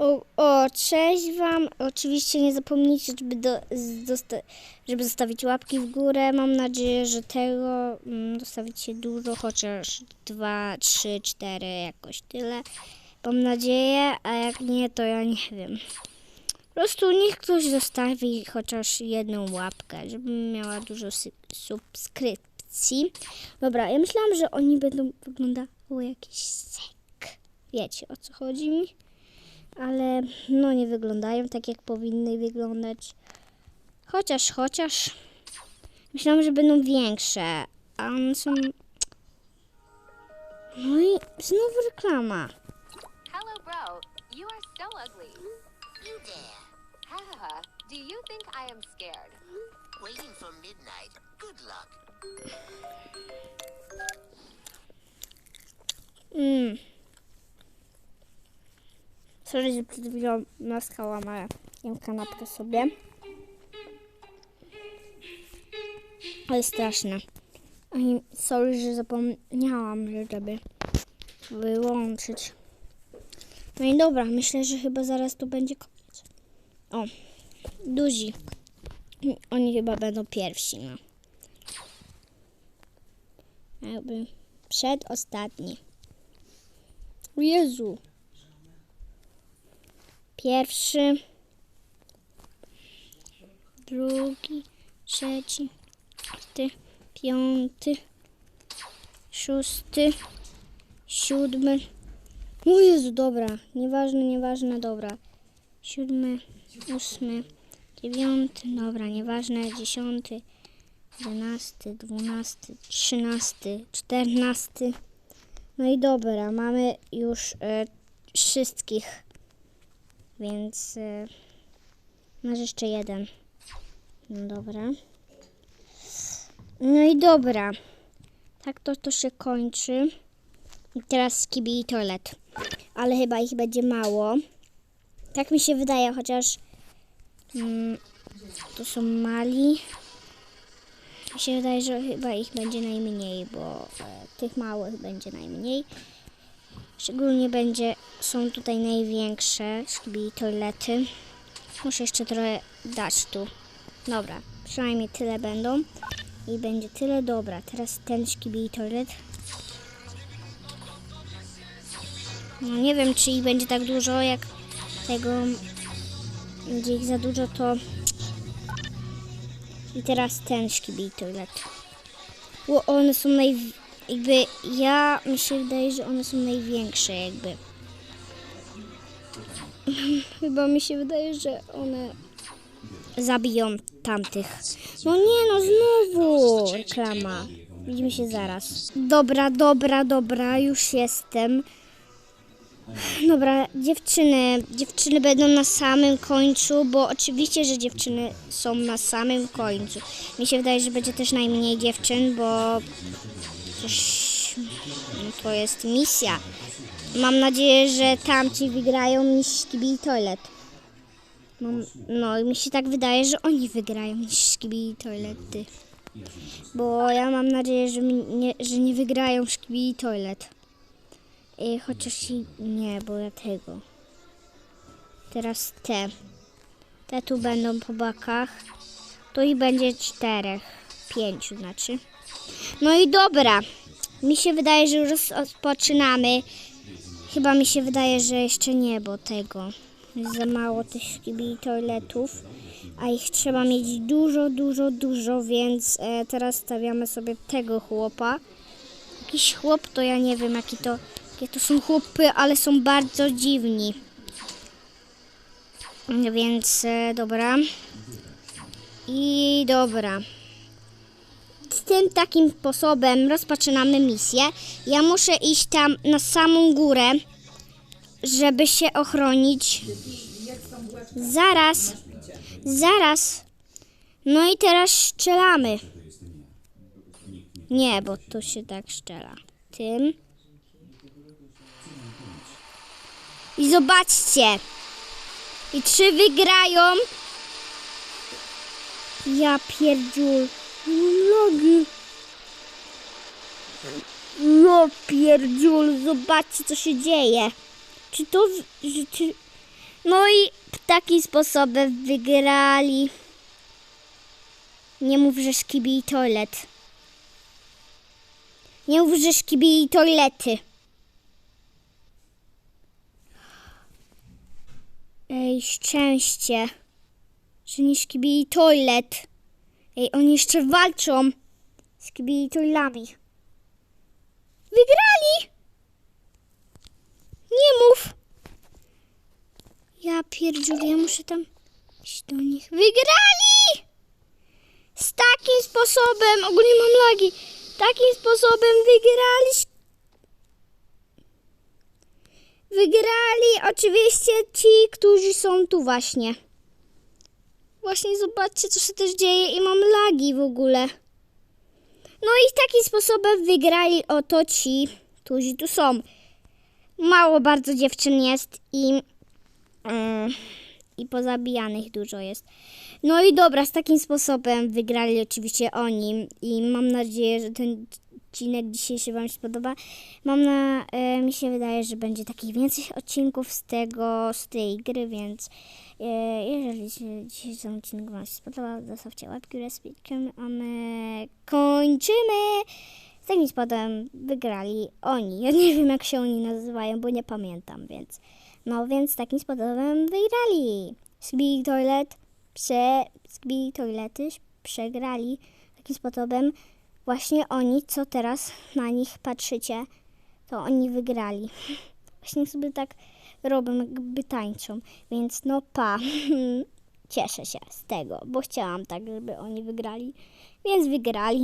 O, o, cześć Wam. Oczywiście nie zapomnijcie, żeby, do, z- dosta- żeby zostawić łapki w górę. Mam nadzieję, że tego mm, zostawicie dużo, chociaż dwa, trzy, cztery, jakoś tyle. Mam nadzieję, a jak nie, to ja nie wiem. Po prostu niech ktoś zostawi chociaż jedną łapkę, żebym miała dużo subskrypcji. Dobra, ja myślałam, że oni będą wyglądały jakiś sek. Wiecie o co chodzi mi? Ale no nie wyglądają tak, jak powinny wyglądać. Chociaż, chociaż myślałam, że będą większe, a one są... No i znowu reklama. Hello, bro. You are so ugly. You dare. Haha. Do you think I am scared? Waiting for midnight. Good luck. Mm. Sorry, że przed chwilą naskałam, ale jem kanapkę sobie. Ale straszne. I sorry, że zapomniałam, że żeby wyłączyć. No i dobra, myślę, że chyba zaraz to będzie koniec. O, duzi. Oni chyba będą pierwsi, no. Jakby przedostatni. Jezu. Pierwszy. Drugi. Trzeci. Czwarty. Piąty. Szósty. Siódmy. O Jezu, dobra. Nieważne, nieważne, dobra. Siódmy. Ósmy. Dziewiąty. Dobra, nieważne. Dziesiąty. Jedenasty. Dwunasty. Trzynasty. Czternasty. No i dobra, mamy już e, wszystkich. Więc e, masz jeszcze jeden. No dobra. No i dobra. Tak to, to się kończy. I teraz skibi i toilet. Ale chyba ich będzie mało. Tak mi się wydaje, chociaż mm, to są mali. Mi się wydaje, że chyba ich będzie najmniej, bo e, tych małych będzie najmniej. Szczególnie będzie, są tutaj największe szkibi toilety. Muszę jeszcze trochę dać tu. Dobra, przynajmniej tyle będą. I będzie tyle. Dobra, teraz ten szkibi toilet. No nie wiem, czy ich będzie tak dużo, jak tego będzie ich za dużo, to i teraz ten szkibi toilet. Bo one są naj... jakby ja mi się wydaje, że one są największe jakby. Chyba mi się wydaje, że one zabiją tamtych. No nie no, znowu reklama. Widzimy się zaraz. Dobra, dobra, dobra, już jestem. Dobra, dziewczyny, dziewczyny będą na samym końcu, bo oczywiście, że dziewczyny są na samym końcu. Mi się wydaje, że będzie też najmniej dziewczyn, bo no to jest misja. Mam nadzieję, że tamci wygrają niż Skibi i Toilet. No i mi się tak wydaje, że oni wygrają niż Skibi i Toilety. Bo ja mam nadzieję, że, nie, że nie wygrają Skibi i Toilet. I chociaż i nie, bo ja tego. Teraz te. Te tu będą po bokach. Tu i będzie czterech. Pięciu znaczy. No i dobra. Mi się wydaje, że już rozpoczynamy. Chyba mi się wydaje, że jeszcze nie, bo tego. Jest za mało tych szkibi i toiletów. A ich trzeba mieć dużo, dużo, dużo, więc e, teraz stawiamy sobie tego chłopa. Jakiś chłop, to ja nie wiem, jaki to, jakie to są chłopy, ale są bardzo dziwni. Więc e, dobra. I dobra. Tym takim sposobem rozpoczynamy misję. Ja muszę iść tam na samą górę, żeby się ochronić. Zaraz. Zaraz. No i teraz strzelamy. Nie, bo to się tak strzela. Tym. I zobaczcie. I trzy wygrają. Ja pierdziul. Ja pierdziul. Zobaczcie, co się dzieje. Czy to... w- czy, No i takim sposobem wygrali. Nie mów, że szkibi i toilet. Nie mów, że szkibi i toilety. Ej, szczęście, że nie szkibi i toilet. Ej, oni jeszcze walczą z kibi i toilami. Wygrali! Nie mów! Ja pierdziu, ja muszę tam iść do nich. Wygrali! Z takim sposobem, ogólnie mam lagi, takim sposobem wygrali. Wygrali oczywiście ci, którzy są tu właśnie. Właśnie zobaczcie, co się też dzieje i mam lagi w ogóle. No i takim sposobem wygrali oto ci, którzy tu są. Mało bardzo dziewczyn jest i, mm, i pozabijanych dużo jest. No i dobra, z takim sposobem wygrali oczywiście oni i mam nadzieję, że ten odcinek dzisiejszy Wam się spodoba. Mam na, e, mi się wydaje, że będzie takich więcej odcinków z tego, z tej gry, więc e, jeżeli się dzisiejszy odcinek Wam się spodobał, zostawcie łapki górę z piłkiem, a my kończymy. Z takim sposobem wygrali oni. Ja nie wiem, jak się oni nazywają, bo nie pamiętam, więc no więc takim sposobem wygrali. Skibidi Toilet, prze, Skibidi Toilety przegrali takim sposobem właśnie oni, co teraz na nich patrzycie, to oni wygrali. Właśnie sobie tak robią, jakby tańczą, więc no pa, cieszę się z tego, bo chciałam tak, żeby oni wygrali, więc wygrali.